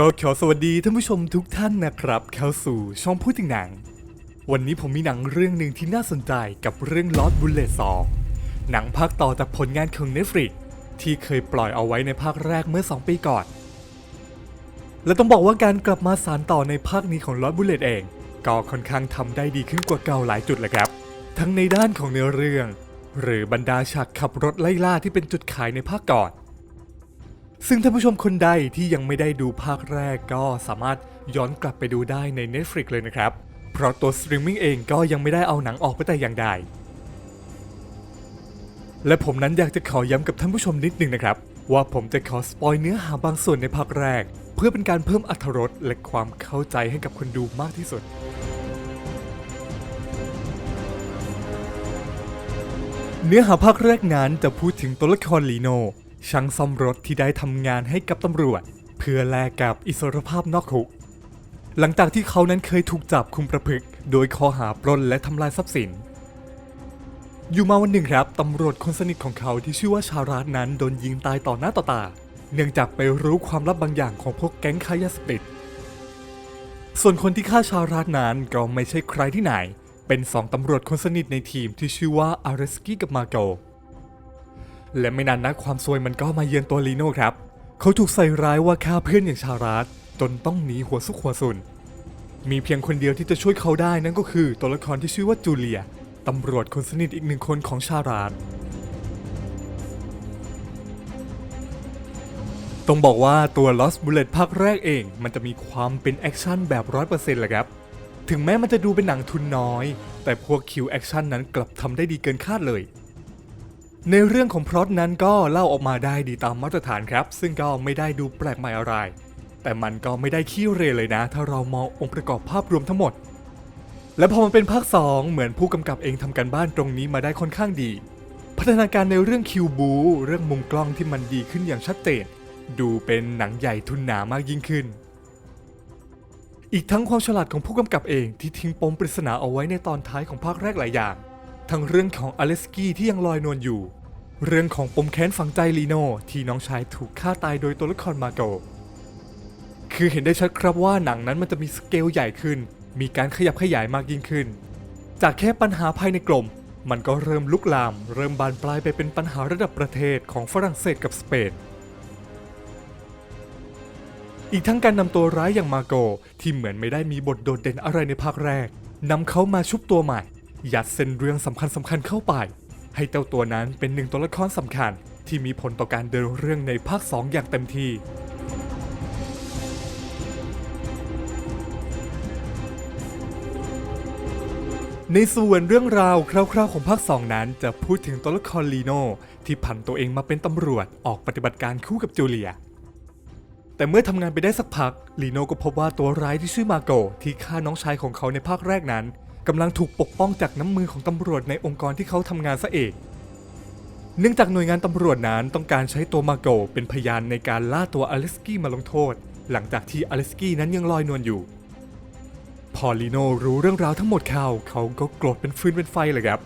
ก็ขอสวัสดีท่านผู้ชมทุกท่านนะครับ เข้าสู่ช่องพูดถึงหนัง วันนี้ผมมีหนังเรื่องหนึ่งที่น่าสนใจกับเรื่อง Lost Bullet 2 หนังภาคต่อจากผลงานของ Netflix ที่เคยปล่อยเอาไว้ในภาคแรกเมื่อ 2 ปีก่อน และต้องบอกว่าการกลับมาสานต่อในภาคนี้ของ Lost Bullet เอง ก็ค่อนข้างทำได้ดีขึ้นกว่าเก่าหลายจุดเลยครับ ทั้งในด้านของเนื้อเรื่อง หรือบรรดาฉากขับรถไล่ล่าที่เป็นจุดขายในภาคก่อน ซึ่งท่านผู้ชมคนใดที่ยังไม่ได้ดูภาคแรกก็สามารถย้อนกลับไปดูได้ใน Netflix เลยนะครับ เพราะตัวสตรีมมิ่งเองก็ยังไม่ได้เอาหนังออกไปแต่อย่างใด และผมนั้นอยากจะขอย้ำกับท่านผู้ชมนิดนึงนะครับ ว่าผมจะขอสปอยเนื้อหาบางส่วนในภาคแรก เพื่อเป็นการเพิ่มอรรถรสและความเข้าใจให้กับคนดูมากที่สุดเนื้อหาภาคแรกนั้นจะพูดถึงตัวละครลีโน ช่างซ่อมรถที่ได้ทำงานให้กับตำรวจ เพื่อแลกกับอิสรภาพนอกคุก หลังจากที่เขานั้นเคยถูกจับคุมประพฤกษ์โดยข้อหาปล้นและทำลายทรัพย์สิน อยู่มาวันหนึ่งครับตำรวจคนสนิทของเขาที่ชื่อว่าชาราตนั้นโดนยิงตายต่อหน้าต่อตา เนื่องจากไปรู้ความลับบางอย่างของพวกแก๊งค้ายาเสพติด ส่วนคนที่ฆ่าชาราตนั้นก็ไม่ใช่ใครที่ไหน เป็นสองตำรวจคนสนิทในทีมที่ชื่อว่าอาร์สกี้กับมาโก และไม่นานนักความซวยมันก็มาเยือนตัวลีโน่ครับ เขาถูกใส่ร้ายว่าฆ่าเพื่อนอย่างชาราตจนต้องหนีหัวซุกหัวซุน มีเพียงคนเดียวที่จะช่วยเขาได้นั่นก็คือตัวละครที่ชื่อว่าจูเลียตำรวจคนสนิทอีกหนึ่งคนของชาราตต้องบอกว่าตัว Lost Bullet ภาคแรกเอง มันจะมีความเป็นแอคชั่นแบบ 100%เลยครับ ถึงแม้มันจะดูเป็นหนังทุนน้อย แต่พวกคิวแอคชั่นนั้นกลับทำได้ดีเกินคาดเลย ในเรื่องของพล็อตนั้นก็เล่าออกมาได้ดีตามมาตรฐานครับ ซึ่งก็ไม่ได้ดูแปลกใหม่อะไร แต่มันก็ไม่ได้ขี้เหรเลยนะ ถ้าเรามององค์ประกอบภาพรวมทั้งหมด และพอมันเป็นภาค 2 เหมือนผู้กำกับเองทำการบ้านตรงนี้มาได้ค่อนข้างดี พัฒนาการในเรื่องคิวบูเรื่องมุมกล้องที่มันดีขึ้นอย่างชัดเจนดูเป็นหนังใหญ่ทุนหนามากยิ่งขึ้น อีกทั้งความฉลาดของผู้กำกับเองที่ทิ้งปมปริศนาเอาไว้ในตอนท้ายของภาคแรกหลายอย่าง ทั้งเรื่องของอเลสกี้ที่ยังลอยนวลอยู่ เรื่องของปมแค้นฝังใจลีโนที่น้องชายถูกฆ่าตายโดยตัวละครมาโก คือเห็นได้ชัดครับว่าหนังนั้นมันจะมีสเกลใหญ่ขึ้น มีการขยับขยายมากยิ่งขึ้น จากแค่ปัญหาภายในกลุ่มมันก็เริ่มลุกลาม เริ่มบานปลายไปเป็นปัญหาระดับประเทศของฝรั่งเศสกับสเปนอีกทั้งการนำตัวร้ายอย่างมาโกที่เหมือนไม่ได้มีบทโดดเด่นอะไรในภาคแรกนำเขามาชุบตัวใหม่ยัดเส้นเรื่องสำคัญสำคัญๆเข้าไป ให้เจ้าตัวนั้นเป็นหนึ่งตัวละครสำคัญ ที่มีผลต่อการเดินเรื่องในภาค 2 อย่างเต็มที่ในส่วนเรื่องราวคร่าวๆของภาค 2 นั้น จะพูดถึงตัวละครลีโนที่ผันตัวเองมาเป็นตำรวจออกปฏิบัติการคู่กับจูเลีย แต่เมื่อทำงานไปได้สักพักลีโนก็พบว่าตัวร้ายที่ชื่อมาโกที่ฆ่าน้องชายของเขาในภาคแรกนั้น กำลังถูกปกป้องจากน้ำมือของตำรวจในองค์กรที่เขาทำงานซะเอง เนื่องจากหน่วยงานตำรวจนั้นต้องการใช้ตัวมาโกเป็นพยานในการล่าตัวอเลสกี้มาลงโทษ หลังจากที่อเลสกี้นั้นยังลอยนวลอยู่ พอลีโนรู้เรื่องราวทั้งหมดเข้าเขาก็โกรธเป็นฟืนเป็นไฟเลยครับ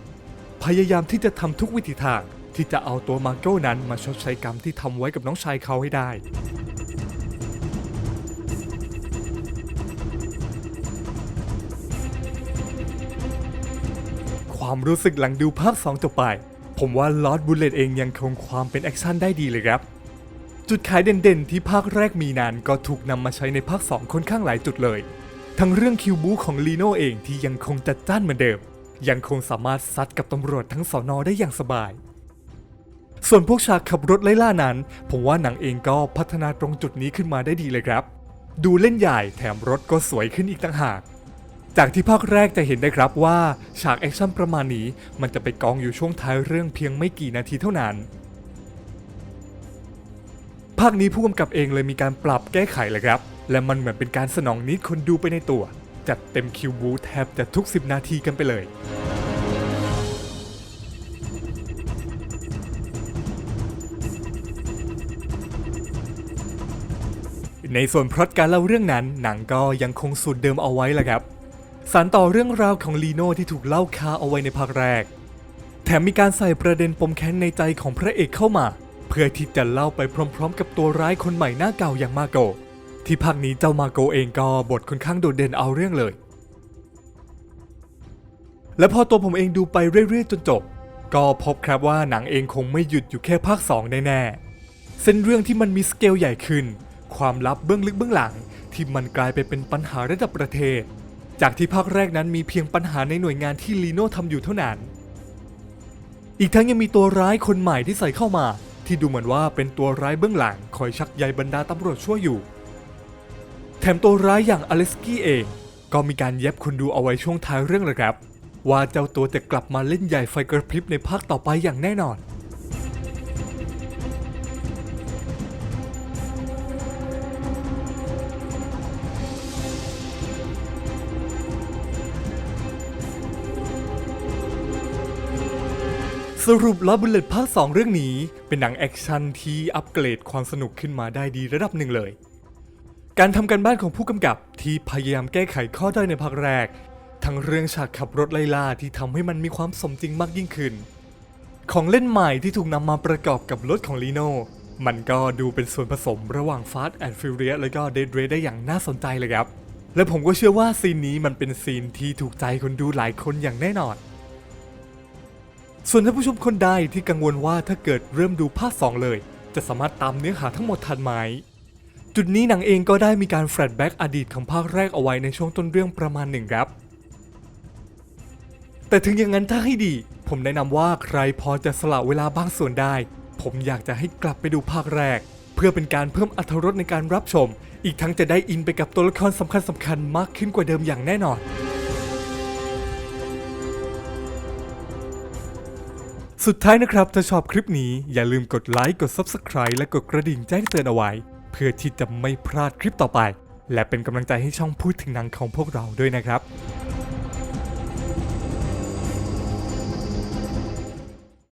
พยายามที่จะทำทุกวิถีทางที่จะเอาตัวมาโก้นั้นมาชดใช้กรรมที่ทำไว้กับน้องชายเขาให้ได้ ความรู้สึกหลังดูภาค2จบไป ผมว่าลอ d บุลเลตเองยังคงความเป็นแอคชั่นได้ดีเลยครับ จุดขายเด่นๆ ที่ภาคแรกมีนั้นก็ถูกนำมาใช้ในภาค 2ค่อนข้างหลายจุดเลย ทั้งเรื่องคิวบูของลีโนเองที่ยังคงจัดจ้านเหมือนเดิม ยังคงสามารถซัดกับตำรวจทั้งสอนอได้อย่างสบาย ส่วนพวกฉากขับรถไล่ล่านั้น ผมว่าหนังเองก็พัฒนาตรงจุดนี้ขึ้นมาได้ดีเลยครับ ดูเล่นใหญ่แถมรถก็สวยขึ้นอีกต่างหาก จากที่ภาคแรกจะเห็นได้ครับว่าฉากแอคชั่นประมาณนี้มันจะไปกองอยู่ช่วงท้ายเรื่องเพียงไม่กี่นาทีเท่านั้น ภาคนี้ผู้กำกับเองเลยมีการปรับแก้ไขเลยครับ และมันเหมือนเป็นการสนองนิดคนดูไปในตัว จัดเต็มคิวบูแทบจะทุก 10 นาทีกันไปเลยในส่วนพล็อตการเล่าเรื่องนั้น หนังก็ยังคงสูตรเดิมเอาไว้แหละครับ สานต่อเรื่องราวของลีโน่ที่ถูกเล่าคาเอาไว้ในภาคแรก แถมมีการใส่ประเด็นปมแค้นในใจของพระเอกเข้ามา เพื่อที่จะเล่าไปพร้อม ๆ กับตัวร้ายคนใหม่หน้าเก่าอย่างมาโก ที่ภาคนี้เจ้ามาโกเองก็บทค่อนข้างโดดเด่นเอาเรื่องเลย และพอตัวผมเองดูไปเรื่อยๆจนจบ ก็พบครับว่าหนังเองคงไม่หยุดอยู่แค่ภาค 2 แน่ๆเส้นเรื่องที่มันมีสเกลใหญ่ขึ้น ความลับเบื้องลึกเบื้องหลังที่มันกลายไปเป็นปัญหาระดับประเทศ จากที่ภาคแรกนั้นมีเพียงปัญหาในหน่วยงานที่ลีโน่ทำอยู่เท่านั้น อีกทั้งยังมีตัวร้ายคนใหม่ที่ใส่เข้ามา ที่ดูเหมือนว่าเป็นตัวร้ายเบื้องหลังคอยชักใยบรรดาตำรวจชั่วอยู่ แถมตัวร้ายอย่างอเลสกี้เอง ก็มีการเย็บคนดูเอาไว้ช่วงท้ายเรื่องเลยครับ ว่าเจ้าตัวจะกลับมาเล่นใหญ่ไฟกระพริบในภาคต่อไปอย่างแน่นอน สรุปแล้วบุลเลตภาค 2 เรื่องนี้ เป็นหนังแอคชั่นที่อัปเกรดความสนุกขึ้นมาได้ดีระดับหนึ่งเลย การทำการบ้านของผู้กำกับที่พยายามแก้ไขข้อด้อยในภาคแรก ทั้งเรื่องฉากขับรถไล่ล่าที่ทำให้มันมีความสมจริงมากยิ่งขึ้น ของเล่นใหม่ที่ถูกนำมาประกอบกับรถของลีโน่มันก็ดูเป็นส่วนผสมระหว่าง Fast and Furious และก็ Dead Race ได้อย่างน่าสนใจเลยครับ และผมก็เชื่อว่าซีนนี้มันเป็นซีนที่ถูกใจคนดูหลายคนอย่างแน่นอน ส่วนท่านผู้ชมคนใดที่กังวลว่าถ้าเกิดเริ่มดูภาค 2 เลย จะสามารถตามเนื้อหาทั้งหมดทันไหม จุดนี้หนังเองก็ได้มีการแฟลชแบ็กอดีตของภาคแรกเอาไว้ในช่วงต้นเรื่องประมาณหนึ่งครับ แต่ถึงอย่างนั้นถ้าให้ดี ผมแนะนำว่าใครพอจะสละเวลาบางส่วนได้ ผมอยากจะให้กลับไปดูภาคแรก เพื่อเป็นการเพิ่มอรรถรสในการรับชม อีกทั้งจะได้อินไปกับตัวละครสำคัญสำคัญๆมากขึ้นกว่าเดิมอย่างแน่นอน สุดท้ายนะครับ ถ้าชอบคลิปนี้อย่าลืมกดไลค์ กด Subscribe และกดกระดิ่งแจ้งเตือนเอาไว้ เพื่อที่จะไม่พลาดคลิปต่อไป และเป็นกำลังใจให้ช่องพูดถึงหนังของพวกเราด้วยนะครับ